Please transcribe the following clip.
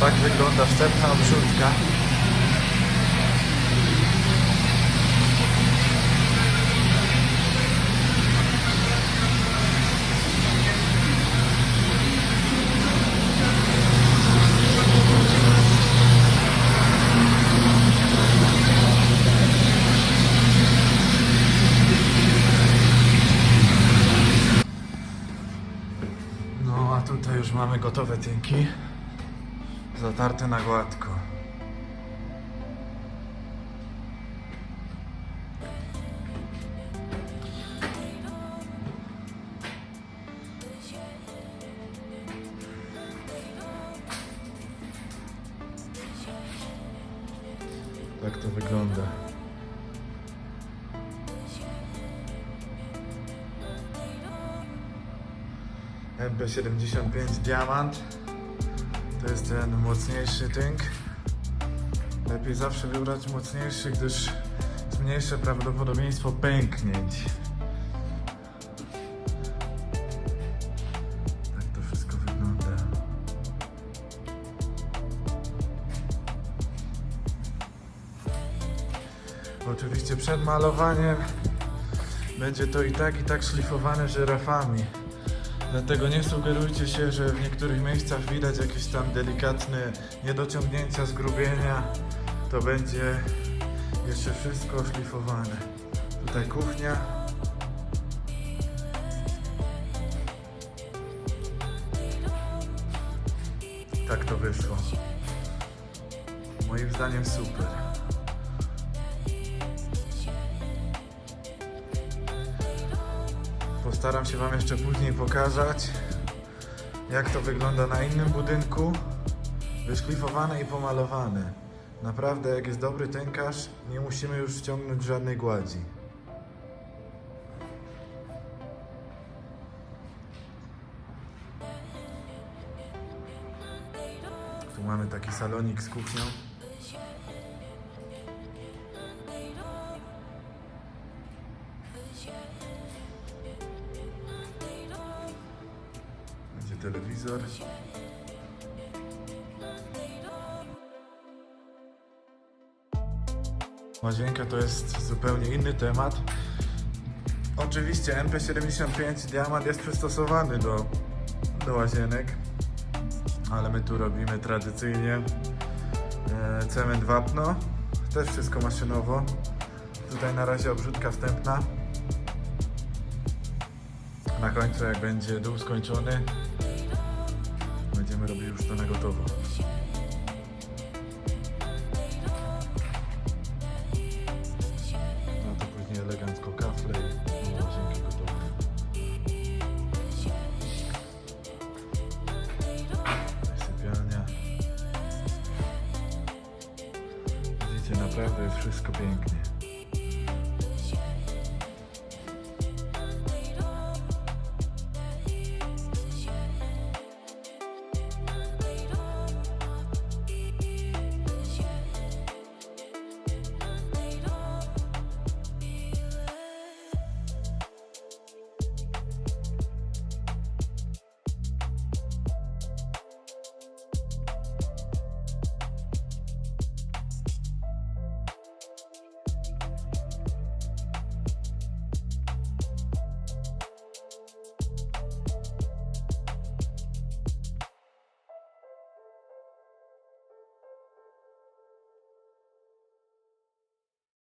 tak wygląda wstępna obrzódka. No a tutaj już mamy gotowe tynki. Zatarte na gładko. Tak to wygląda. MB75 Diamant to jest ten mocniejszy tynk. Lepiej zawsze wybrać mocniejszy, gdyż zmniejsza prawdopodobieństwo pęknięć. Tak to wszystko wygląda. Oczywiście przed malowaniem będzie to i tak i tak szlifowane żyrafami. Dlatego nie sugerujcie się, że w niektórych miejscach widać jakieś tam delikatne niedociągnięcia, zgrubienia. To będzie jeszcze wszystko szlifowane. Tutaj kuchnia. Tak to wyszło. Moim zdaniem super. Postaram się Wam jeszcze później pokazać, jak to wygląda na innym budynku. Wyszlifowane i pomalowane. Naprawdę, jak jest dobry tynkarz, nie musimy już ściągnąć żadnej gładzi. Tu mamy taki salonik z kuchnią. Telewizor. Łazienka to jest zupełnie inny temat. Oczywiście MP75 Diamant jest przystosowany do, do łazienek, ale my tu robimy tradycyjnie e, cement wapno. Też wszystko maszynowo. Tutaj na razie obrzódka wstępna. Na końcu, jak będzie dół skończony, będziemy robili już to na gotowo. No to później elegancko kafle i gotową. Tutaj Sypialnia. Widzicie, naprawdę jest wszystko pięknie.